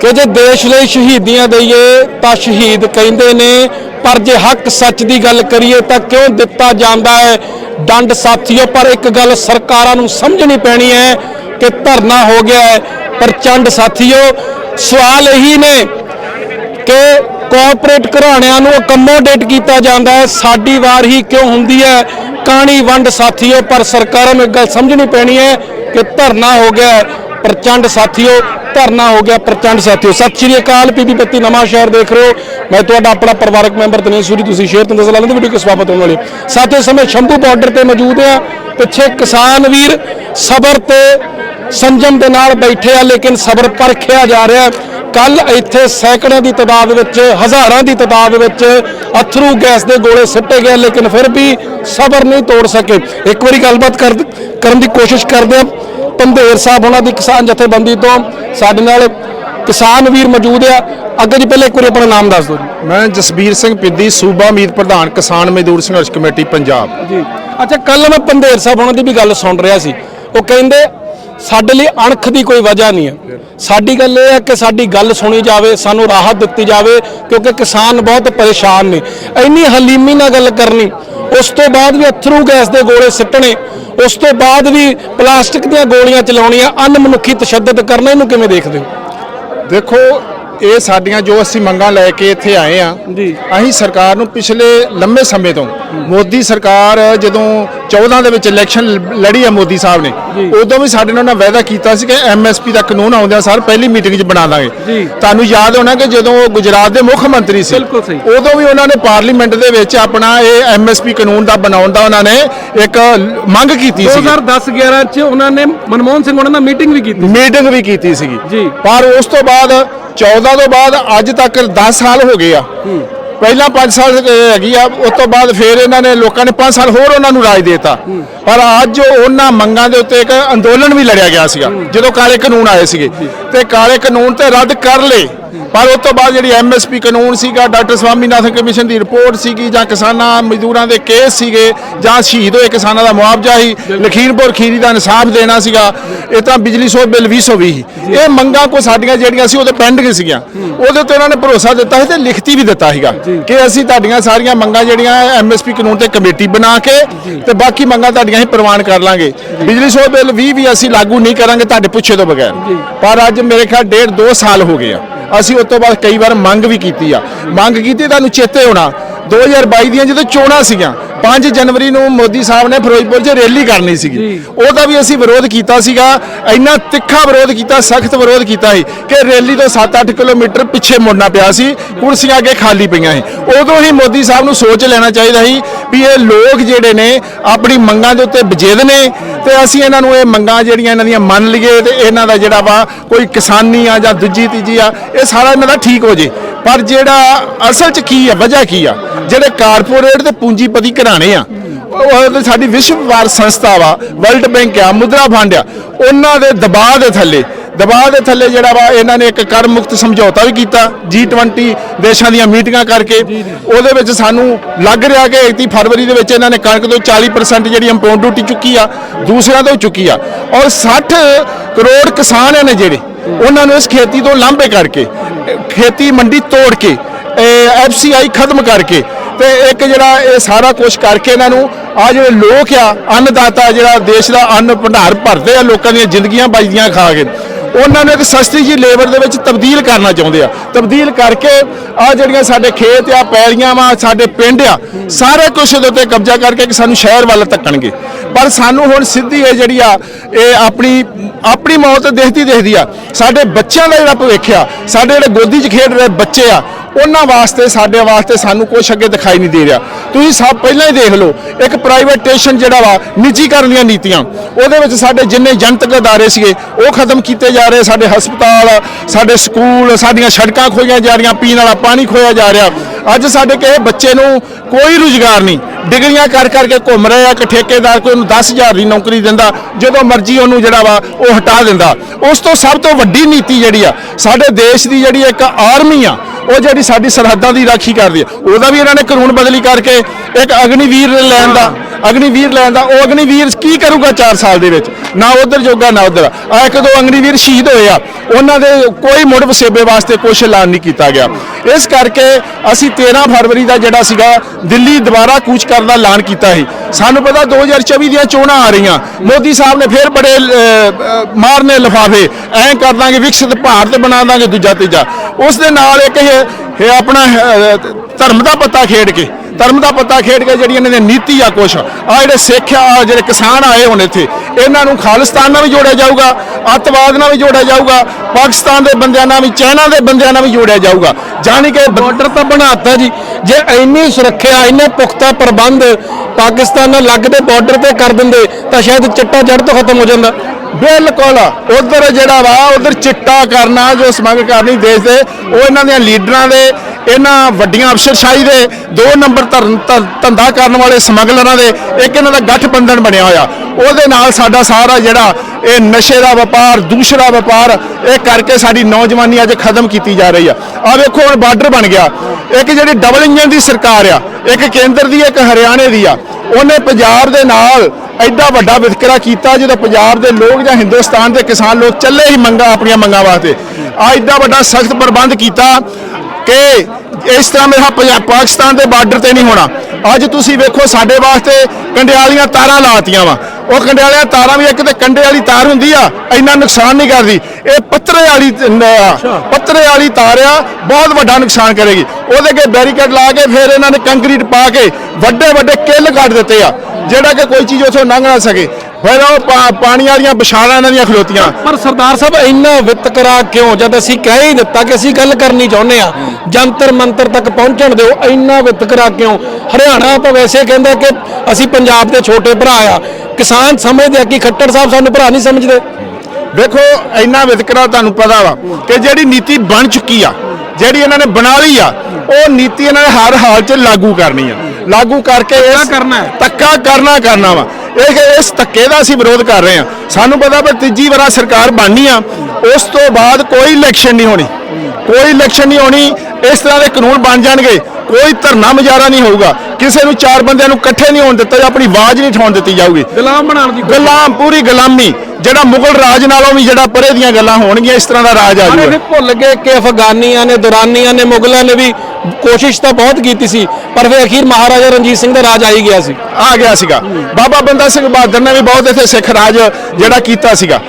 ਕਿ ਜੇ ਦੇਸ਼ ਲਈ ਸ਼ਹੀਦੀਆਂ ਦਈਏ ਤਾਂ ਸ਼ਹੀਦ ਕਹਿੰਦੇ ਨੇ, ਪਰ ਜੇ ਹੱਕ ਸੱਚ ਦੀ ਗੱਲ ਕਰੀਏ ਤਾਂ ਕਿਉਂ ਦਿੱਤਾ ਜਾਂਦਾ ਹੈ? ਡੰਡ ਸਾਥੀਓ, ਪਰ ਇੱਕ ਗੱਲ ਸਰਕਾਰਾਂ ਨੂੰ ਸਮਝਣੀ ਪੈਣੀ ਹੈ ਕਿ ਧਰਨਾ ਹੋ ਗਿਆ ਹੈ। ਪ੍ਰਚੰਡ ਸਾਥੀਓ, ਸਵਾਲ ਇਹੀ ਨੇ ਕਿ ਕੋਆਪਰੇਟ ਘਰਾਣਿਆਂ ਨੂੰ ਅਕਮੋਡੇਟ ਕੀਤਾ ਜਾਂਦਾ ਹੈ। ਸਾਡੀ ਵਾਰ ਹੀ ਕਿਉਂ ਹੁੰਦੀ ਹੈ? ਕਾਣੀ ਵੰਡ ਸਾਥੀਓ, ਪਰ ਸਰਕਾਰਾਂ ਨੂੰ ਇੱਕ ਗੱਲ ਸਮਝਣੀ ਪੈਣੀ ਹੈ ਕਿ ਧਰਨਾ ਹੋ ਗਿਆ ਪ੍ਰਚੰਡ ਸਾਥੀਓ, ਧਰਨਾ ਹੋ ਗਿਆ ਪ੍ਰਚੰਡ ਸਾਥੀਓ। ਸਤਿ ਸ਼੍ਰੀ ਅਕਾਲ ਪੀਪੀ ਬੱਤੀ ਨਵਾਂ ਸ਼ਹਿਰ ਦੇਖ ਰਹੇ ਹੋ। ਮੈਂ ਤੁਹਾਡਾ ਆਪਣਾ ਪਰਿਵਾਰਕ ਮੈਂਬਰ ਦਿਨੇਸ਼ ਸੂਰੀ, ਤੁਸੀਂ ਸ਼ੇਅਰ ਤੋਂ ਨਜ਼ਰ ਲਾ ਲੈਂਦੇ ਵੀਡੀਓ ਕਿਸ ਵਾਪਤ ਹੋਣ ਵਾਲੀ ਸਾਥੀਓ ਸਮੇਂ ਸ਼ੰਭੂ ਬਾਰਡਰ ਤੇ ਮੌਜੂਦ ਆ ਪਿੱਛੇ ਕਿਸਾਨ ਵੀਰ ਸਬਰ ਤੇ ਸੰਜਮ ਦੇ ਨਾਲ ਬੈਠੇ ਆ, ਲੇਕਿਨ ਸਬਰ ਪਰਖਿਆ ਜਾ ਰਿਹਾ ਕੱਲ ਇੱਥੇ ਸੈਂਕੜਿਆਂ ਦੀ ਤਾਦਾਦ ਵਿੱਚ, ਹਜ਼ਾਰਾਂ ਦੀ ਤਾਦਾਦ ਵਿੱਚ ਅਥਰੂ ਗੈਸ ਦੇ ਗੋਲੇ ਸਿੱਟੇ ਗਏ, ਲੇਕਿਨ ਫਿਰ ਵੀ ਸਬਰ ਨਹੀਂ ਤੋੜ ਸਕੇ। ਇੱਕ ਵਾਰੀ ਗੱਲਬਾਤ ਕਰ ਕਰਨ ਦੀ ਕੋਸ਼ਿਸ਼ ਕਰਦੇ ਆ ਪੰਧੇਰ ਸਾਹਿਬ ਉਹਨਾਂ ਦੀ ਕਿਸਾਨ ਜਥੇਬੰਦੀ ਤੋਂ ਸਾਡੇ ਨਾਲ ਕਿਸਾਨ ਵੀਰ ਮੌਜੂਦ ਆ। ਅੱਗੇ ਜੀ ਪਹਿਲੇ ਇੱਕ ਵਾਰੀ ਆਪਣਾ ਨਾਮ ਦੱਸ ਦਿਓ ਜੀ। ਮੈਂ ਜਸਬੀਰ ਸਿੰਘ ਪਿੱਦੀ ਸੂਬਾ ਮੀਤ ਪ੍ਰਧਾਨ ਕਿਸਾਨ ਮਜ਼ਦੂਰ ਸੰਘਰਸ਼ ਕਮੇਟੀ ਪੰਜਾਬ। ਜੀ। ਅੱਛਾ ਕੱਲ ਮੈਂ ਪੰਧੇਰ ਸਾਹਿਬ ਉਹਨਾਂ ਦੀ ਵੀ ਗੱਲ ਸੁਣ ਰਿਹਾ ਸੀ। ਉਹ ਕਹਿੰਦੇ ਸਾਡੇ ਲਈ ਅਣਖ ਦੀ ਕੋਈ ਵਜ੍ਹਾ ਨਹੀਂ ਹੈ। ਸਾਡੀ ਗੱਲ ਇਹ ਹੈ ਕਿ ਸਾਡੀ ਗੱਲ ਸੁਣੀ ਜਾਵੇ, ਸਾਨੂੰ ਰਾਹਤ ਦਿੱਤੀ ਜਾਵੇ, ਕਿਉਂਕਿ ਕਿਸਾਨ ਬਹੁਤ ਪਰੇਸ਼ਾਨ ਨੇ। ਇੰਨੀ ਹਲੀਮੀ ਨਾਲ ਗੱਲ ਕਰਨੀ, ਉਸ ਤੋਂ ਬਾਅਦ ਵੀ ਅਥਰੂ ਗੈਸ ਦੇ ਗੋਲੇ ਸਿੱਟਣੇ, ਉਸ ਤੋਂ ਬਾਅਦ ਵੀ ਪਲਾਸਟਿਕ ਦੀਆਂ ਗੋਲੀਆਂ ਚਲਾਉਣੀਆਂ ਅਨਮਨੁੱਖੀ ਤਸ਼ੱਦਦ ਕਰਨਾ, ਇਹਨੂੰ ਕਿਵੇਂ ਦੇਖਦੇ ਹੋ? ਦੇਖੋ ਇਹ ਸਾਡੀਆਂ ਜੋ ਅਸੀਂ ਮੰਗਾਂ ਲੈ ਕੇ ਇੱਥੇ ਆਏ ਆ ਜੀ। ਅਸੀਂ ਸਰਕਾਰ ਨੂੰ ਪਿਛਲੇ ਲੰਮੇ ਸਮੇਂ ਤੋਂ ਮੋਦੀ ਸਰਕਾਰ ਜਦੋਂ 14 ਦੇ ਵਿੱਚ ਇਲੈਕਸ਼ਨ ਲੜੀ ਆ ਮੋਦੀ ਸਾਹਿਬ ਨੇ ਉਦੋਂ ਵੀ ਸਾਡੇ ਨਾਲ ਉਹਨਾਂ ਵਾਅਦਾ ਕੀਤਾ ਸੀ ਕਿ ਐਮਐਸਪੀ ਦਾ ਕਾਨੂੰਨ ਆਉਂਦਿਆਂ ਸਾਰ ਪਹਿਲੀ ਮੀਟਿੰਗ 'ਚ ਬਣਾ ਦਾਂਗੇ। ਤੁਹਾਨੂੰ ਯਾਦ ਹੋਣਾ ਕਿ ਜਦੋਂ ਉਹ ਗੁਜਰਾਤ ਦੇ ਮੁੱਖ ਮੰਤਰੀ ਸੀ। ਉਦੋਂ ਵੀ ਉਹਨਾਂ ਨੇ ਪਾਰਲੀਮੈਂਟ ਦੇ ਵਿੱਚ ਆਪਣਾ ਇਹ ਐਮਐਸਪੀ ਕਾਨੂੰਨ ਦਾ ਬਣਾਉਣ ਦਾ ਉਹਨਾਂ ਨੇ ਇੱਕ ਮੰਗ ਕੀਤੀ ਸੀ 2010-11 ਚ ਉਹਨਾਂ ਨੇ ਮਨਮੋਹਨ ਸਿੰਘ ਉਹਨਾਂ ਨਾਲ ਮੀਟਿੰਗ ਵੀ ਕੀਤੀ ਮੀਟਿੰਗ ਵੀ ਕੀਤੀ ਸੀਗੀ ਜੀ। ਪਰ ਉਸ ਤੋਂ ਬਾਅਦ 14 ਤੋਂ ਬਾਅਦ ਅੱਜ ਤੱਕ 10 ਸਾਲ ਹੋ ਗਏ ਆ। ਪਹਿਲਾਂ 5 ਸਾਲ ਹੈਗੀ ਆ, ਉਸ ਤੋਂ ਬਾਅਦ ਫਿਰ ਇਹਨਾਂ ਨੇ ਲੋਕਾਂ ਨੇ 5 ਸਾਲ ਹੋਰ ਉਹਨਾਂ ਨੂੰ ਰਾਜ ਦੇਤਾ। ਪਰ ਅੱਜ ਉਹਨਾਂ ਮੰਗਾਂ ਦੇ ਉੱਤੇ ਇੱਕ ਅੰਦੋਲਨ ਵੀ ਲੜਿਆ ਗਿਆ ਸੀਗਾ, ਜਦੋਂ ਕਾਲੇ ਕਾਨੂੰਨ ਆਏ ਸੀਗੇ। ਤੇ ਕਾਲੇ ਕਾਨੂੰਨ ਤੇ ਰੱਦ ਕਰ ਲਏ। ਪਰ ਉਸ ਤੋਂ ਬਾਅਦ ਜਿਹੜੀ ਐਮਐਸਪੀ ਕਾਨੂੰਨ ਸੀਗਾ, ਡਾਕਟਰ ਸਵਾਮੀਨਾਥਨ ਕਮਿਸ਼ਨ ਦੀ ਰਿਪੋਰਟ ਸੀਗੀ, ਜਾਂ ਕਿਸਾਨਾਂ, ਮਜ਼ਦੂਰਾਂ ਦੇ ਕੇਸ ਸੀਗੇ, ਜਾਂ ਸ਼ਹੀਦ ਹੋਏ ਕਿਸਾਨਾਂ ਦਾ ਮੁਆਵਜ਼ਾ ਹੀ ਲਖੀਮਪੁਰ ਖੀਰੀ ਦਾ ਇਨਸਾਫ ਦੇਣਾ ਸੀਗਾ, ਇਹ ਤਾਂ ਬਿਜਲੀ ਸੋਧ ਬਿੱਲ 2020 ਸੀ। ਇਹ ਮੰਗਾਂ ਕੋ ਸਾਡੀਆਂ ਜਿਹੜੀਆਂ ਸੀ ਉਹਦੇ ਪੈਂਡਿੰਗ ਸੀਗੀਆਂ। ਉਹਦੇ ਤੇ ਉਹਨਾਂ ਨੇ ਭਰੋਸਾ ਦਿੱਤਾ ਸੀ ਤੇ ਲਿਖਤੀ ਵੀ ਦਿੱਤਾ ਸੀਗਾ ਕਿ ਅਸੀਂ ਤੁਹਾਡੀਆਂ ਸਾਰੀਆਂ ਮੰਗਾਂ ਜਿਹੜੀਆਂ ਐਮਐਸਪੀ ਕਾਨੂੰਨ ਤੇ ਕਮੇਟੀ ਬਣਾ ਕੇ ਤੇ ਬਾਕੀ ਮੰਗਾਂ ਤੁਹਾਡੀਆਂ ਅਸੀਂ ਪ੍ਰਵਾਨ ਕਰ ਲਾਂਗੇ। ਬਿਜਲੀ ਸੋਧ ਬਿੱਲ 20 ਵੀ ਅਸੀਂ ਲਾਗੂ ਨਹੀਂ ਕਰਾਂਗੇ ਤੁਹਾਡੇ ਪੁੱਛੇ ਤੋਂ ਬਗੈਰ। ਪਰ ਅੱਜ ਮੇਰੇ ਖਿਆਲ ਡੇਢ ਦੋ ਸਾਲ ਹੋ ਗਏ ਆ। ਅਸੀਂ ਉਸ ਤੋਂ ਬਾਅਦ ਕਈ ਵਾਰ ਮੰਗ ਵੀ ਕੀਤੀ ਆ। ਮੰਗ ਕੀਤੀ, ਤੁਹਾਨੂੰ ਚੇਤੇ ਹੋਣਾ। 2022 ਦੀਆਂ ਜਦੋਂ ਚੋਣਾਂ ਸੀਗੀਆਂ 5 ਜਨਵਰੀ ਨੂੰ ਮੋਦੀ ਸਾਹਿਬ ਨੇ ਫਿਰੋਜ਼ਪੁਰ 'ਚ ਰੈਲੀ ਕਰਨੀ ਸੀਗੀ। ਉਹਦਾ ਵੀ ਅਸੀਂ ਵਿਰੋਧ ਕੀਤਾ ਸੀਗਾ ਇੰਨਾ ਤਿੱਖਾ ਵਿਰੋਧ ਕੀਤਾ ਸਖਤ ਵਿਰੋਧ ਕੀਤਾ ਸੀ ਕਿ ਰੈਲੀ ਤੋਂ 7-8 ਕਿਲੋਮੀਟਰ ਪਿੱਛੇ ਮੁੜਨਾ ਪਿਆ ਸੀ ਕੁਰਸੀਆਂ ਅੱਗੇ ਖਾਲੀ ਪਈਆਂ ਸੀ। ਉਦੋਂ ਹੀ ਮੋਦੀ ਸਾਹਿਬ ਨੂੰ ਸੋਚ ਲੈਣਾ ਚਾਹੀਦਾ ਸੀ ਵੀ ਇਹ ਲੋਕ ਜਿਹੜੇ ਨੇ ਆਪਣੀ ਮੰਗਾਂ ਦੇ ਉੱਤੇ ਬਜੇਦ ਨੇ ਤੇ ਅਸੀਂ ਇਹਨਾਂ ਨੂੰ ਇਹ ਮੰਗਾਂ ਜਿਹੜੀਆਂ ਇਹਨਾਂ ਦੀਆਂ ਮੰਨ ਲਈਏ ਤੇ ਇਹਨਾਂ ਦਾ ਜਿਹੜਾ ਵਾ ਕੋਈ ਕਿਸਾਨੀ ਆ ਜਾਂ ਦੂਜੀ ਤੀਜੀ ਆ ਇਹ ਸਾਰਾ ਇਹਨਾਂ ਦਾ ਠੀਕ ਹੋ ਜੇ। ਪਰ ਜਿਹੜਾ ਅਸਲ 'ਚ ਕੀ ਆ ਵਜ੍ਹਾ ਕੀ ਆ? ਜਿਹੜੇ ਕਾਰਪੋਰੇਟ ਤੇ ਪੂੰਜੀਪਤੀ ਘਰਾਣੇ ਆ ਉਹ ਸਾਡੀ ਵਿਸ਼ਵ ਵਪਾਰ ਸੰਸਥਾ ਵਾ ਵਰਲਡ ਬੈਂਕ ਆ ਮੁਦਰਾ ਫੰਡ ਆ ਉਹਨਾਂ ਦੇ ਦਬਾਅ ਦੇ ਥੱਲੇ ਦਬਾਅ ਦੇ ਥੱਲੇ ਜਿਹੜਾ ਵਾ ਇਹਨਾਂ ਨੇ ਇੱਕ ਕਰ ਮੁਕਤ ਸਮਝੌਤਾ ਵੀ ਕੀਤਾ G20 ਦੇਸ਼ਾਂ ਦੀਆਂ ਮੀਟਿੰਗਾਂ ਕਰਕੇ। ਉਹਦੇ ਵਿੱਚ ਸਾਨੂੰ ਲੱਗ ਰਿਹਾ ਕਿ 31 ਫਰਵਰੀ ਦੇ ਵਿੱਚ ਇਹਨਾਂ ਨੇ ਕਣਕ ਤੋਂ 40% ਜਿਹੜੀ ਇੰਪੋਰਟ ਡਿਊਟੀ ਚੁੱਕੀ ਆ ਦੂਸਰਿਆਂ ਤੋਂ ਚੁੱਕੀ ਆ। ਔਰ 60 ਕਰੋੜ ਕਿਸਾਨ ਨੇ ਜਿਹੜੇ ਉਹਨਾਂ ਨੂੰ ਇਸ ਖੇਤੀ ਤੋਂ ਲਾਂਭੇ ਕਰਕੇ ਖੇਤੀ ਮੰਡੀ ਤੋੜ ਕੇ ਐਫਸੀਆਈ ਖਤਮ ਕਰਕੇ ਤੇ ਇੱਕ ਜਿਹੜਾ ਇਹ ਸਾਰਾ ਕੁਝ ਕਰਕੇ ਇਹਨਾਂ ਨੂੰ ਆ ਜਿਹੜੇ ਲੋਕ ਆ, ਅੰਨਦਾਤਾ ਜਿਹੜਾ ਦੇਸ਼ ਦਾ ਅੰਨ ਭੰਡਾਰ ਭਰਦੇ ਆ, ਲੋਕਾਂ ਦੀਆਂ ਜ਼ਿੰਦਗੀਆਂ ਬਚਦੀਆਂ ਖਾ ਕੇ। ਉਹਨਾਂ ਨੂੰ ਇੱਕ ਸਸਤੀ ਜੀ ਲੇਬਰ ਦੇ ਵਿੱਚ ਤਬਦੀਲ ਕਰਨਾ ਚਾਹੁੰਦੇ ਆ। ਤਬਦੀਲ ਕਰਕੇ ਆ ਜਿਹੜੀਆਂ ਸਾਡੇ ਖੇਤ ਆ, ਪੈਲੀਆਂ ਵਾ, ਸਾਡੇ ਪਿੰਡ ਆ, ਸਾਰੇ ਕੁਝ ਦੇ ਉੱਤੇ ਕਬਜ਼ਾ ਕਰਕੇ ਕਿ ਸਾਨੂੰ ਸ਼ਹਿਰ ਵੱਲ ਧੱਕਣਗੇ। ਪਰ ਸਾਨੂੰ ਹੁਣ ਸਿੱਧੀ ਇਹ ਜਿਹੜੀ ਆ, ਇਹ ਆਪਣੀ ਆਪਣੀ ਮੌਤ ਦੇਖਦੀ ਦੇਖਦੀ ਆ, ਸਾਡੇ ਬੱਚਿਆਂ ਦਾ ਜਿਹੜਾ ਭਵਿੱਖ ਆ, ਸਾਡੇ ਜਿਹੜੇ ਗੋਦੀ 'ਚ ਖੇਡ ਰਹੇ ਬੱਚੇ ਆ ਉਹਨਾਂ ਵਾਸਤੇ, ਸਾਡੇ ਵਾਸਤੇ ਸਾਨੂੰ ਕੁਝ ਅੱਗੇ ਦਿਖਾਈ ਨਹੀਂ ਦੇ ਰਿਹਾ। ਤੁਸੀਂ ਸਭ ਪਹਿਲਾਂ ਹੀ ਦੇਖ ਲਓ, ਇੱਕ ਪ੍ਰਾਈਵੇਟੇਸ਼ਨ ਜਿਹੜਾ ਵਾ, ਨਿੱਜੀਕਰਨ ਦੀਆਂ ਨੀਤੀਆਂ। ਉਹਦੇ ਵਿੱਚ ਸਾਡੇ ਜਿੰਨੇ ਜਨਤਕ ਅਦਾਰੇ ਸੀਗੇ, ਉਹ ਖਤਮ ਕੀਤੇ ਜਾ ਰਹੇ। ਸਾਡੇ ਹਸਪਤਾਲ, ਸਾਡੇ ਸਕੂਲ, ਸਾਡੀਆਂ ਸੜਕਾਂ ਖੋਈਆਂ ਜਾ ਰਹੀਆਂ, ਪੀਣ ਵਾਲਾ ਪਾਣੀ ਖੋਇਆ ਜਾ ਰਿਹਾ। ਅੱਜ ਸਾਡੇ ਕਿਸੇ ਬੱਚੇ ਨੂੰ ਕੋਈ ਰੁਜ਼ਗਾਰ ਨਹੀਂ। ਡਿਗਰੀਆਂ ਕਰ ਕਰਕੇ ਘੁੰਮ ਰਹੇ ਆ ਕਿ ਠੇਕੇਦਾਰ ਕੋਈ ਉਹਨੂੰ 10000 ਦੀ ਨੌਕਰੀ ਦਿੰਦਾ, ਜਦੋਂ ਮਰਜ਼ੀ ਉਹਨੂੰ ਜਿਹੜਾ ਵਾ, ਉਹ ਹਟਾ ਦਿੰਦਾ। ਉਸ ਤੋਂ ਸਭ ਤੋਂ ਵੱਡੀ ਨੀਤੀ ਜਿਹੜੀ ਆ, ਸਾਡੇ ਦੇਸ਼ ਦੀ ਜਿਹੜੀ ਇੱਕ ਆਰਮੀ ਆ ਉਹ ਜਿਹੜੀ ਸਾਡੀ ਸਰਹੱਦਾਂ ਦੀ ਰਾਖੀ ਕਰਦੀ ਹੈ, ਉਹਦਾ ਵੀ ਇਹਨਾਂ ਨੇ ਕਾਨੂੰਨ ਬਦਲੀ ਕਰਕੇ ਇੱਕ ਅਗਨੀਵੀਰ ਲੈਣ ਦਾ ਅਗਨੀਵੀਰ ਲੈਣ ਦਾ, ਉਹ ਅਗਨੀਵੀਰ ਕੀ ਕਰੂਗਾ 4 ਸਾਲ ਦੇ ਵਿੱਚ? ਨਾ ਉਧਰ ਜੋਗਾ, ਨਾ ਉਧਰ। ਆ ਇੱਕ ਦੋ ਅਗਨੀਵੀਰ ਸ਼ਹੀਦ ਹੋਏ ਆ। ਉਹਨਾਂ ਦੇ ਕੋਈ ਮੁੜ ਵਸੇਬੇ ਵਾਸਤੇ ਕੁਛ ਐਲਾਨ ਨਹੀਂ ਕੀਤਾ ਗਿਆ। ਇਸ ਕਰਕੇ ਅਸੀਂ 13 ਫਰਵਰੀ ਦਾ ਜਿਹੜਾ ਸੀਗਾ, ਦਿੱਲੀ ਦੁਬਾਰਾ ਕੂਚ ਕਰਨ ਦਾ ਐਲਾਨ ਕੀਤਾ ਸੀ। ਸਾਨੂੰ ਪਤਾ 2024 ਦੀਆਂ ਚੋਣਾਂ ਆ ਰਹੀਆਂ। ਮੋਦੀ ਸਾਹਿਬ ਨੇ ਫਿਰ ਬੜੇ ਮਾਰਨੇ ਲਫਾਫੇ। ਐਂ ਕਰ ਦਾਂਗੇ, ਵਿਕਸਿਤ ਭਾਰਤ ਬਣਾ ਦਾਂਗੇ ਦੂਜਾ ਤੀਜਾ। ਉਸ ਦੇ ਨਾਲ ਇੱਕ ਇਹ ਆਪਣਾ ਧਰਮ ਦਾ ਪੱਤਾ ਖੇਡ ਕੇ ਧਰਮ ਦਾ ਪੱਤਾ ਖੇਡ ਕੇ ਜਿਹੜੀ ਇਹਨਾਂ ਦੀ ਨੀਤੀ ਆ ਕੁਛ ਆ ਜਿਹੜੇ ਸਿੱਖ ਆ ਜਿਹੜੇ ਕਿਸਾਨ ਆਏ ਹੁਣ ਇੱਥੇ, ਇਹਨਾਂ ਨੂੰ ਖਾਲਿਸਤਾਨ ਨਾਲ ਵੀ ਜੋੜਿਆ ਜਾਊਗਾ, ਅੱਤਵਾਦ ਨਾਲ ਵੀ ਜੋੜਿਆ ਜਾਊਗਾ, ਪਾਕਿਸਤਾਨ ਦੇ ਬੰਦਿਆਂ ਨਾਲ ਵੀ, ਚਾਈਨਾ ਦੇ ਬੰਦਿਆਂ ਨਾਲ ਵੀ ਜੋੜਿਆ ਜਾਊਗਾ। ਜਾਣੀ ਕਿ ਬਾਰਡਰ ਤਾਂ ਬਣਾਤਾ ਜੀ, ਜੇ ਇੰਨੀ ਸੁਰੱਖਿਆ, ਇੰਨੇ ਪੁਖਤਾ ਪ੍ਰਬੰਧ ਪਾਕਿਸਤਾਨ ਨਾਲ ਲੱਗਦੇ ਬਾਰਡਰ ਤੇ ਕਰ ਦਿੰਦੇ, ਤਾਂ ਸ਼ਾਇਦ ਚਿੱਟਾ ਜੜ ਤੋਂ ਖਤਮ ਹੋ ਜਾਂਦਾ। ਬਿਲਕੁਲ, ਉਧਰ ਜਿਹੜਾ ਵਾ, ਉਧਰ ਚਿੱਟਾ ਕਰਨਾ, ਜੋ ਸਮਗਲ ਕਰਨੀ ਦੇਸ਼ ਦੇ, ਉਹ ਇਹਨਾਂ ਦੇ ਲੀਡਰਾਂ ਦੇ ਇਹਨਾਂ ਵੱਡੀਆਂ ਅਫਸਰਸ਼ਾਹੀ ਦੇ ਦੋ ਨੰਬਰ ਧਰਨ- ਧੰਦਾ ਕਰਨ ਵਾਲੇ ਸਮਗਲਰਾਂ ਦੇ ਇੱਕ ਇਹਨਾਂ ਦਾ ਗੱਠਬੰਧਨ ਬਣਿਆ ਹੋਇਆ। ਉਹਦੇ ਨਾਲ ਸਾਡਾ ਸਾਰਾ ਜਿਹੜਾ ਇਹ ਨਸ਼ੇ ਦਾ ਵਪਾਰ ਦੂਸਰਾ ਵਪਾਰ, ਇਹ ਕਰਕੇ ਸਾਡੀ ਨੌਜਵਾਨੀ ਅੱਜ ਖਤਮ ਕੀਤੀ ਜਾ ਰਹੀ ਆ। ਆ ਵੇਖੋ, ਹੁਣ ਬਾਰਡਰ ਬਣ ਗਿਆ। ਇੱਕ ਜਿਹੜੀ ਡਬਲ ਇੰਜਨ ਦੀ ਸਰਕਾਰ ਆ, ਇੱਕ ਕੇਂਦਰ ਦੀ, ਇੱਕ ਹਰਿਆਣੇ ਦੀ ਆ, ਉਹਨੇ ਪੰਜਾਬ ਦੇ ਨਾਲ ਐਡਾ ਵੱਡਾ ਵਿਤਕਰਾ ਕੀਤਾ ਜਦੋਂ ਪੰਜਾਬ ਦੇ ਲੋਕ ਜਾਂ ਹਿੰਦੁਸਤਾਨ ਦੇ ਕਿਸਾਨ ਲੋਕ ਚੱਲੇ ਹੀ ਮੰਗਾ, ਆਪਣੀਆਂ ਮੰਗਾਂ ਵਾਸਤੇ। ਆ ਐਡਾ ਵੱਡਾ ਸਖਤ ਪ੍ਰਬੰਧ ਕੀਤਾ। ਕਿ ਇਸ ਤਰ੍ਹਾਂ ਮੇਰਾ ਪੰਜਾਬ ਪਾਕਿਸਤਾਨ ਦੇ ਬਾਰਡਰ ਤੇ ਨਹੀਂ ਹੋਣਾ। ਅੱਜ ਤੁਸੀਂ ਵੇਖੋ ਸਾਡੇ ਵਾਸਤੇ ਕੰਡਿਆਲੀਆਂ ਤਾਰਾਂ ਲਾਤੀਆਂ ਵਾ। ਉਹ ਕੰਡਿਆਲੀਆਂ ਤਾਰਾਂ ਵੀ ਇੱਕ ਤੇ ਕੰਡੇ ਵਾਲੀ ਤਾਰ ਹੁੰਦੀ ਆ, ਇੰਨਾ ਨੁਕਸਾਨ ਨਹੀਂ ਕਰਦੀ। ਇਹ ਪੱਤਰੇ ਵਾਲੀ ਆ। ਪੱਤਰੇ ਵਾਲੀ ਤਾਰ ਆ, ਬਹੁਤ ਵੱਡਾ ਨੁਕਸਾਨ ਕਰੇਗੀ। ਉਹਦੇ ਅੱਗੇ ਬੈਰੀਕੇਡ ਲਾ ਕੇ ਫਿਰ ਇਹਨਾਂ ਨੇ ਕੰਕਰੀਟ ਪਾ ਕੇ ਵੱਡੇ ਵੱਡੇ ਕਿੱਲ ਕੱਢ ਦਿੱਤੇ ਆ, ਜਿਹੜਾ ਕਿ ਕੋਈ ਚੀਜ਼ ਉੱਥੋਂ ਲੰਘ ਨਾ ਸਕੇ। ਫਿਰ ਉਹ ਪਾਣੀ ਵਾਲੀਆਂ ਵਿਸ਼ਾਲਾਂ ਇਹਨਾਂ ਦੀਆਂ ਖਲੋਤੀਆਂ। ਪਰ ਸਰਦਾਰ ਸਾਹਿਬ ਇੰਨਾ ਵਿਤਕਰਾ ਕਿਉਂ? ਜਦ ਅਸੀਂ ਕਹਿ ਹੀ ਦਿੱਤਾ ਕਿ ਅਸੀਂ ਗੱਲ ਕਰਨੀ ਚਾਹੁੰਦੇ ਆ ਜੰਤਰ ਮੰਤਰ ਤੱਕ ਪਹੁੰਚਣ ਦਿਓ ਇੰਨਾ ਵਿਤਕਰਾ ਕਿਉਂ? ਹਰਿਆਣਾ ਤਾਂ ਵੈਸੇ ਕਹਿੰਦਾ ਕਿ ਅਸੀਂ ਪੰਜਾਬ ਦੇ ਛੋਟੇ ਭਰਾ ਆ। ਕਿਸਾਨ ਸਮਝਦੇ ਆ ਕਿ ਖੱਟੜ ਸਾਹਿਬ ਸਾਨੂੰ ਭਰਾ ਨਹੀਂ ਸਮਝਦੇ। ਵੇਖੋ ਇੰਨਾ ਵਿਤਕਰਾ ਤੁਹਾਨੂੰ ਪਤਾ ਵਾ ਕਿ ਜਿਹੜੀ ਨੀਤੀ ਬਣ ਚੁੱਕੀ ਆ ਜਿਹੜੀ ਇਹਨਾਂ ਨੇ ਬਣਾ ਲਈ ਆ ਉਹ ਨੀਤੀ ਇਹਨਾਂ ਨੇ ਹਰ ਹਾਲ 'ਚ ਲਾਗੂ ਕਰਨੀ ਆ। ਲਾਗੂ ਕਰਕੇ ਇਸ ਕਰਨਾ ਹੈ। ਧੱਕਾ ਕਰਨਾ ਕਰਨਾ ਵਾ। ਇਹ ਇਸ ਧੱਕੇ ਦਾ ਅਸੀਂ ਵਿਰੋਧ ਕਰ ਰਹੇ ਆ ਸਾਨੂੰ ਪਤਾ ਵੀ ਤੀਜੀ ਵਾਰਾ ਸਰਕਾਰ ਬਣਨੀ ਆ। ਉਸ ਤੋਂ ਬਾਅਦ ਕੋਈ ਇਲੈਕਸ਼ਨ ਨਹੀਂ ਹੋਣੀ। ਕੋਈ ਇਲੈਕਸ਼ਨ ਨਹੀਂ ਹੋਣੀ। ਇਸ ਤਰ੍ਹਾਂ ਦੇ ਕਾਨੂੰਨ ਬਣ ਜਾਣਗੇ। ਕੋਈ ਧਰਨਾ ਮੁਜ਼ਾਹਰਾ ਨਹੀਂ ਹੋਊਗਾ। ਕਿਸੇ ਨੂੰ ਚਾਰ ਬੰਦਿਆਂ ਨੂੰ ਇਕੱਠੇ ਨਹੀਂ ਹੋਣ ਦਿੱਤਾ ਆਪਣੀ ਆਵਾਜ਼ ਨਹੀਂ ਉਠਾਉਣ ਦਿੱਤੀ ਜਾਊਗੀ। ਗੁਲਾਮ ਬਣਾਉਣ ਦੀ ਗੁਲਾਮ ਪੂਰੀ ਗੁਲਾਮੀ। ਜਿਹੜਾ ਮੁਗਲ ਰਾਜ ਨਾਲੋਂ ਵੀ ਜਿਹੜਾ ਪਰੇ ਦੀਆਂ ਗੱਲਾਂ ਹੋਣਗੀਆਂ ਇਸ ਤਰ੍ਹਾਂ ਦਾ ਰਾਜ ਆ ਜਾਊਗਾ ਭੁੱਲ ਗਏ ਕਿ ਅਫਗਾਨੀਆਂ ਨੇ ਦੁਰਾਨੀਆਂ ਨੇ ਮੁਗਲਾਂ ਨੇ ਵੀ ਕੋਸ਼ਿਸ਼ ਤਾਂ ਬਹੁਤ ਕੀਤੀ ਸੀ ਪਰ ਫਿਰ ਅਖੀਰ ਮਹਾਰਾਜਾ ਰਣਜੀਤ ਸਿੰਘ ਦਾ ਰਾਜ ਆ ਹੀ ਗਿਆ ਸੀ। ਆ ਗਿਆ ਸੀਗਾ। ਬਾਬਾ ਬੰਦਾ ਸਿੰਘ ਬਹਾਦਰ ਨੇ ਵੀ ਬਹੁਤ ਇੱਥੇ ਸਿੱਖ ਰਾਜ ਜਿਹੜਾ ਕੀਤਾ ਸੀਗਾ।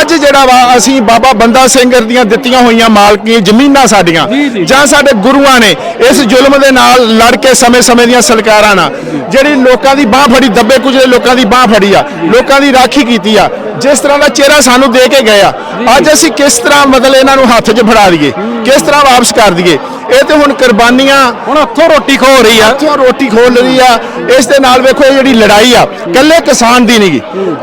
ਅੱਜ ਜਿਹੜਾ ਵਾ ਅਸੀਂ ਬਾਬਾ ਬੰਦਾ ਸਿੰਘ ਦੀਆਂ ਦਿੱਤੀਆਂ ਹੋਈਆਂ ਮਾਲਕੀ ਜ਼ਮੀਨਾਂ ਸਾਡੀਆਂ ਜੀ, ਸਾਡੇ ਗੁਰੂਆਂ ਨੇ ਇਸ ਜ਼ੁਲਮ ਦੇ ਨਾਲ ਲੜ ਕੇ ਸਮੇਂ-ਸਮੇਂ ਦੀਆਂ ਸਰਕਾਰਾਂ ਨਾਲ ਜਿਹੜੀ ਲੋਕਾਂ ਦੀ ਬਾਹ ਫੜੀ ਦੱਬੇ ਕੁਚਲੇ ਲੋਕਾਂ ਦੀ ਬਾਹ ਫੜੀ ਆ ਲੋਕਾਂ ਦੀ ਰਾਖੀ ਕੀਤੀ ਆ ਜਿਸ ਤਰ੍ਹਾਂ ਦਾ ਚਿਹਰਾ ਸਾਨੂੰ ਦੇ ਕੇ ਗਏ ਆ, ਅੱਜ ਅਸੀਂ ਕਿਸ ਤਰ੍ਹਾਂ ਮਤਲਬ ਇਹਨਾਂ ਨੂੰ ਹੱਥ 'ਚ ਫੜਾ ਦਈਏ, ਕਿਸ ਤਰ੍ਹਾਂ ਵਾਪਸ ਕਰ ਦਈਏ। ਇਹ ਤੇ ਹੁਣ ਕੁਰਬਾਨੀਆਂ ਹੁਣ ਹੱਥੋਂ ਰੋਟੀ ਖੋ ਰਹੀ ਆ। ਹੱਥੋਂ ਰੋਟੀ ਖੋਲ ਰਹੀ ਆ। ਇਸ ਦੇ ਨਾਲ ਵੇਖੋ ਇਹ ਜਿਹੜੀ ਲੜਾਈ ਆ ਕੱਲੇ ਕਿਸਾਨ ਦੀ ਨਹੀਂਗੀ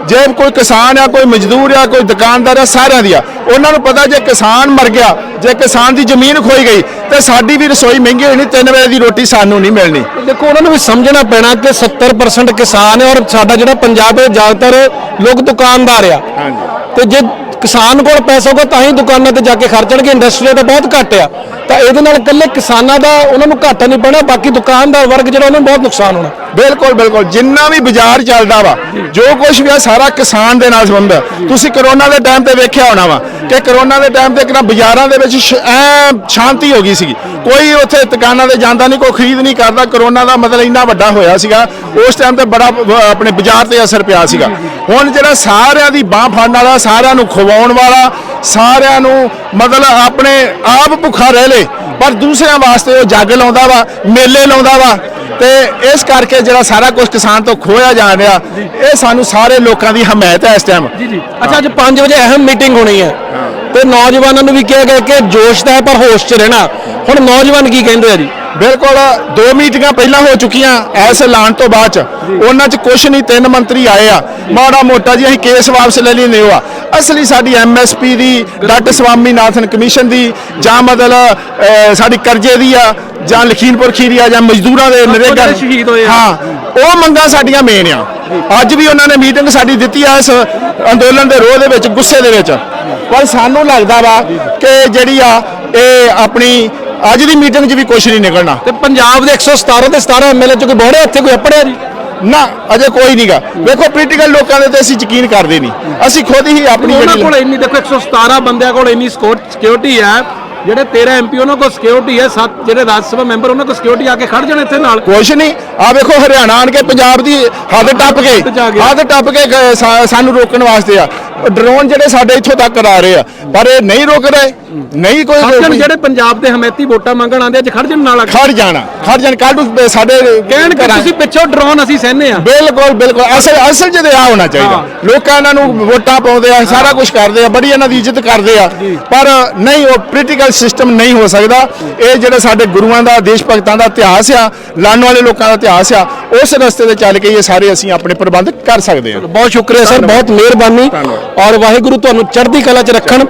ਜੇ ਕੋਈ ਕਿਸਾਨ ਆ ਕੋਈ ਮਜ਼ਦੂਰ ਆ ਕੋਈ ਦੁਕਾਨਦਾਰ ਆ ਸਾਰਿਆਂ ਦੀ ਆ। ਉਹਨਾਂ ਨੂੰ ਪਤਾ ਜੇ ਕਿਸਾਨ ਮਰ ਗਿਆ ਜੇ ਕਿਸਾਨ ਦੀ ਜ਼ਮੀਨ ਖੋਈ ਗਈ ਤੇ ਸਾਡੀ ਵੀ ਰਸੋਈ ਮਹਿੰਗੀ ਹੋਣੀ ਤਿੰਨ ਵੇਲੇ ਦੀ ਰੋਟੀ ਸਾਨੂੰ ਨਹੀਂ ਮਿਲਣੀ। ਦੇਖੋ ਉਹਨਾਂ ਨੂੰ ਵੀ ਸਮਝਣਾ ਪੈਣਾ ਕਿ 70% ਕਿਸਾਨ ਹੈ ਔਰ ਸਾਡਾ ਜਿਹੜਾ ਪੰਜਾਬ ਹੈ ਜ਼ਿਆਦਾਤਰ ਲੋਕ ਦੁਕਾਨਦਾਰ ਆ। ਹਾਂਜੀ। ਤੇ ਜੇ ਕਿਸਾਨ ਕੋਲ ਪੈਸਾ ਹੋਗਾ ਤਾਂ ਹੀ ਦੁਕਾਨਾਂ ਤੇ ਜਾ ਕੇ ਖਰਚਣਗੇ ਇੰਡਸਟਰੀ ਤਾਂ ਬਹੁਤ ਘੱਟ ਆ। ਤਾਂ ਇਹਦੇ ਨਾਲ ਇਕੱਲੇ ਕਿਸਾਨਾਂ ਦਾ ਉਹਨਾਂ ਨੂੰ ਘਾਟਾ ਨਹੀਂ ਪੈਣਾ, ਬਾਕੀ ਦੁਕਾਨਦਾਰ ਵਰਗ ਜਿਹੜਾ ਉਹਨਾਂ ਨੂੰ ਬਹੁਤ ਨੁਕਸਾਨ ਹੋਣਾ। ਬਿਲਕੁਲ ਬਿਲਕੁਲ। ਜਿੰਨਾ ਵੀ ਬਾਜ਼ਾਰ ਚੱਲਦਾ ਵਾ, ਜੋ ਕੁਝ ਵੀ ਆ, ਸਾਰਾ ਕਿਸਾਨ ਦੇ ਨਾਲ ਸੰਬੰਧ ਹੈ ਤੁਸੀਂ ਕਰੋਨਾ ਦੇ ਟਾਈਮ ਤੇ ਵੇਖਿਆ ਹੋਣਾ ਵਾ ਕਿ ਕਰੋਨਾ ਦੇ ਟਾਈਮ ਤੇ ਕਿੰਨਾ ਬਾਜ਼ਾਰਾਂ ਦੇ ਵਿੱਚ ਸ਼- ਸ਼ਾਂਤੀ ਹੋ ਗਈ ਸੀਗੀ। ਕੋਈ ਉੱਥੇ ਦੁਕਾਨਾਂ ਤੇ ਜਾਂਦਾ ਨਹੀਂ, ਕੋਈ ਖਰੀਦ ਨਹੀਂ ਕਰਦਾ। ਕਰੋਨਾ ਦਾ ਮਤਲਬ ਇੰਨਾ ਵੱਡਾ ਹੋਇਆ ਸੀਗਾ, ਉਸ ਟਾਈਮ ਤੇ ਬੜਾ ਆਪਣੇ ਬਾਜ਼ਾਰ ਤੇ ਅਸਰ ਪਿਆ ਸੀਗਾ। ਹੁਣ ਜਿਹੜਾ ਸਾਰਿਆਂ ਦੀ ਬਾਹ ਫੜਨ ਵਾਲਾ, ਸਾਰਿਆਂ ਨੂੰ ਖਵਾਉਣ ਵਾਲਾ, ਸਾਰਿਆਂ ਨੂੰ ਮਤਲਬ ਆਪਣੇ ਆਪ ਭੁੱਖਾ ਰਹਿ ਲੇ ਪਰ ਦੂਸਰਿਆਂ ਵਾਸਤੇ ਉਹ ਜੱਗ ਲਾਉਂਦਾ ਵਾ, ਮੇਲੇ ਲਾਉਂਦਾ ਵਾ ਤੇ ਇਸ ਕਰਕੇ ਜਿਹੜਾ ਸਾਰਾ ਕੁਝ ਕਿਸਾਨ ਤੋਂ ਖੋਇਆ ਜਾ ਰਿਹਾ, ਇਹ ਸਾਨੂੰ ਸਾਰੇ ਲੋਕਾਂ ਦੀ ਹਮਾਇਤ ਹੈ ਇਸ ਟਾਈਮ ਜੀ ਜੀ। ਅੱਛਾ, ਅੱਜ 5 ਵਜੇ ਅਹਿਮ ਮੀਟਿੰਗ ਹੋਣੀ ਹੈ ਤੇ ਨੌਜਵਾਨਾਂ ਨੂੰ ਵੀ ਕਿਹਾ ਗਿਆ ਕਿ ਜੋਸ਼ ਤਾਂ ਹੈ ਪਰ ਹੋਸ਼ 'ਚ ਰਹਿਣਾ। ਹੁਣ ਨੌਜਵਾਨ ਕੀ ਕਹਿੰਦੇ ਆ ਜੀ? ਬਿਲਕੁਲ ਦੋ ਮੀਟਿੰਗਾਂ ਪਹਿਲਾਂ ਹੋ ਚੁੱਕੀਆਂ ਐਸ ਐਲਾਨ ਤੋਂ ਬਾਅਦ ਚ। ਉਹਨਾਂ ਚ ਕੁਝ ਨਹੀਂ ਤਿੰਨ ਮੰਤਰੀ ਆਏ ਆ। ਮਾੜਾ ਮੋਟਾ ਜੀ ਅਸੀਂ ਕੇਸ ਵਾਪਸ ਲੈ ਲਈ ਨੇ ਆ। ਅਸਲੀ ਸਾਡੀ ਐਮਐਸਪੀ ਦੀ ਡਾਕਟਰ ਸਵਾਮੀਨਾਥਨ ਕਮਿਸ਼ਨ ਦੀ ਜਾਂ ਮਤਲਬ ਸਾਡੀ ਕਰਜ਼ੇ ਦੀ ਆ ਜਾਂ ਲਖੀਮਪੁਰ ਖੀਰੀ ਆ ਜਾਂ ਮਜ਼ਦੂਰਾਂ ਦੇ ਨਰੇਗਾ। ਹਾਂ ਉਹ ਮੰਗਾਂ ਸਾਡੀਆਂ ਮੇਨ ਆ। ਅੱਜ ਵੀ ਉਹਨਾਂ ਨੇ ਮੀਟਿੰਗ ਸਾਡੀ ਦਿੱਤੀ ਆ ਇਸ ਅੰਦੋਲਨ ਦੇ ਰੋਹ ਦੇ ਵਿੱਚ ਗੁੱਸੇ ਦੇ ਵਿੱਚ। ਪਰ ਸਾਨੂੰ ਲੱਗਦਾ ਵਾ ਕਿ ਜਿਹੜੀ ਆ ਇਹ ਆਪਣੀ ਅੱਜ ਦੀ ਮੀਟਿੰਗ 'ਚ ਵੀ ਕੁਝ ਨਹੀਂ ਨਿਕਲਣਾ। ਤੇ ਪੰਜਾਬ ਦੇ 117 ਤੇ 17 ਐਮਐਲਏ ਚ ਕੋਈ ਬੋੜੇ ਇੱਥੇ ਕੋਈ ਅਪੜਿਆ ਜੀ ਨਾ ਅਜੇ ਕੋਈ ਨਹੀਂਗਾ ਵੇਖੋ ਪੋਲੀਟੀਕਲ ਲੋਕਾਂ ਦੇ ਤੇ ਅਸੀਂ ਯਕੀਨ ਕਰਦੇ ਨਹੀਂ। ਅਸੀਂ ਖੁਦ ਹੀ ਆਪਣੀ ਉਹਨਾਂ ਕੋਲ ਇੰਨੀ ਦੇਖੋ 117 ਬੰਦਿਆਂ ਕੋਲ ਇੰਨੀ ਸਿਕਿਉਰਿਟੀ ਹੈ। ਜਿਹੜੇ 13 ਐਮਪੀ ਉਹਨਾਂ ਕੋਲ ਸਿਕਿਉਰਿਟੀ ਹੈ। ਸੱਤ ਜਿਹੜੇ ਰਾਜ ਸਭਾ ਮੈਂਬਰ ਉਹਨਾਂ ਕੋਲ ਸਿਕਿਉਰਿਟੀ ਆ ਕੇ ਖੜ ਜਾਣ ਇੱਥੇ ਨਾਲ। ਕੁਛ ਨਹੀਂ। ਆ ਵੇਖੋ ਹਰਿਆਣਾ ਆਣ ਕੇ ਪੰਜਾਬ ਦੀ ਹੱਦ ਟੱਪ ਕੇ। ਹੱਦ ਟੱਪ ਕੇ ਸਾਨੂੰ ਰੋਕਣ ਵਾਸਤੇ ਆ। ਡਰੋਨ ਜਿਹੜੇ ਸਾਡੇ ਇੱਥੋਂ ਤੱਕ ਆ ਰਹੇ ਆ ਪਰ ਇਹ ਨਹੀਂ ਰੁਕ ਰਹੇ ਨਹੀਂ ਕੋਈ ਖੜ ਜਾਣ ਰੋਕ- ਜਿਹੜੇ ਪੰਜਾਬ ਦੇ ਹਮੈਤੀ ਵੋਟਾਂ ਮੰਗਣ ਆਉਂਦੇ ਅੱਜ ਖੜ ਜਾਣ ਨਾਲ ਆ। ਖੜ ਜਾਣਾ ਖੜ ਜਾਣ ਕੱਲ ਨੂੰ ਸਾਡੇ ਕਹਿਣ ਕਿ ਤੁਸੀਂ ਪਿੱਛੋਂ ਡਰੋਨ ਅਸੀਂ ਸਹਿਨੇ ਆ। ਬਿਲਕੁਲ ਬਿਲਕੁਲ ਅਸਲ ਅਸਲ ਤੇ ਆ ਹੋਣਾ ਚਾਹੀਦਾ। ਲੋਕਾਂ ਇਹਨਾਂ ਨੂੰ ਵੋਟਾਂ ਪਾਉਂਦੇ ਆ ਸਾਰਾ ਕੁਝ ਕਰਦੇ ਆ ਬੜੀ ਇਹਨਾਂ ਦੀ ਇੱਜ਼ਤ ਕਰਦੇ ਆ। ਪਰ ਨਹੀਂ ਉਹ ਪੋਲੀਟੀਕਲ ਸਿਸਟਮ ਨਹੀਂ ਹੋ ਸਕਦਾ। ਇਹ ਜਿਹੜੇ ਸਾਡੇ ਗੁਰੂਆਂ ਦਾ ਦੇਸ਼ ਭਗਤਾਂ ਦਾ ਇਤਿਹਾਸ ਆ ਲਾਣ ਵਾਲੇ ਲੋਕਾਂ ਦਾ ਇਤਿਹਾਸ ਆ ਉਸ ਰਸਤੇ ਤੇ ਚੱਲ ਕੇ ਇਹ ਸਾਰੇ ਅਸੀਂ ਆਪਣੇ ਪ੍ਰਬੰਧ ਕਰ ਸਕਦੇ ਹਾਂ ਬਹੁਤ ਸ਼ੁਕਰੀਆ ਸਰ ਬਹੁਤ ਮਿਹਰਬਾਨੀ। ਔਰ ਵਾਹਿਗੁਰੂ ਤੁਹਾਨੂੰ ਚੜ੍ਹਦੀ ਕਲਾ 'ਚ ਰੱਖਣ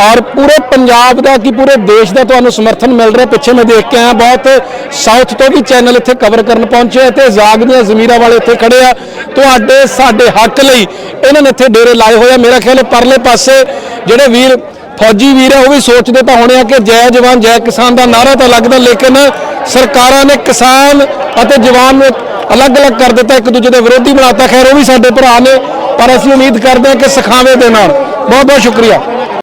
ਔਰ ਪੂਰੇ ਪੰਜਾਬ ਦਾ ਕਿ ਪੂਰੇ ਦੇਸ਼ ਦਾ ਤੁਹਾਨੂੰ ਸਮਰਥਨ ਮਿਲ ਰਿਹਾ। ਪਿੱਛੇ ਮੈਂ ਦੇਖ ਕੇ ਆਇਆ, ਬਹੁਤ ਸਾਊਥ ਤੋਂ ਵੀ ਚੈਨਲ ਇੱਥੇ ਕਵਰ ਕਰਨ ਪਹੁੰਚੇ ਆ ਤੇ ਜ਼ਾਗ ਦੀਆਂ ਜ਼ਮੀਰਾਂ ਵਾਲੇ ਇੱਥੇ ਖੜੇ ਆ। ਤੁਹਾਡੇ, ਸਾਡੇ ਹੱਕ ਲਈ ਇਹਨਾਂ ਨੇ ਇੱਥੇ ਡੇਰੇ ਲਾਏ ਹੋਏ ਆ। ਮੇਰਾ ਖਿਆਲ ਹੈ ਪਰਲੇ ਪਾਸੇ ਜਿਹੜੇ ਵੀਰ, ਫੌਜੀ ਵੀਰ ਆ, ਉਹ ਵੀ ਸੋਚਦੇ ਤਾਂ ਹੋਣੇ ਆ ਕਿ ਜੈ ਜਵਾਨ, ਜੈ ਕਿਸਾਨ ਦਾ ਨਾਰਾ ਤਾਂ ਲੱਗਦਾ, ਲੇਕਿਨ ਸਰਕਾਰਾਂ ਨੇ ਕਿਸਾਨ ਅਤੇ ਜਵਾਨ ਨੂੰ ਅਲੱਗ-ਅਲੱਗ ਕਰ ਦਿੱਤਾ, ਇੱਕ ਦੂਜੇ ਦੇ ਵਿਰੋਧੀ ਬਣਾਤਾ। ਖੈਰ, ਉਹ ਵੀ ਸਾਡੇ ਭਰਾ ਨੇ। ਪਰ ਅਸੀਂ ਉਮੀਦ ਕਰਦੇ ਹਾਂ ਕਿ ਸਿਖਾਵੇ ਦੇ ਨਾਲ। ਬਹੁਤ ਬਹੁਤ ਸ਼ੁਕਰੀਆ।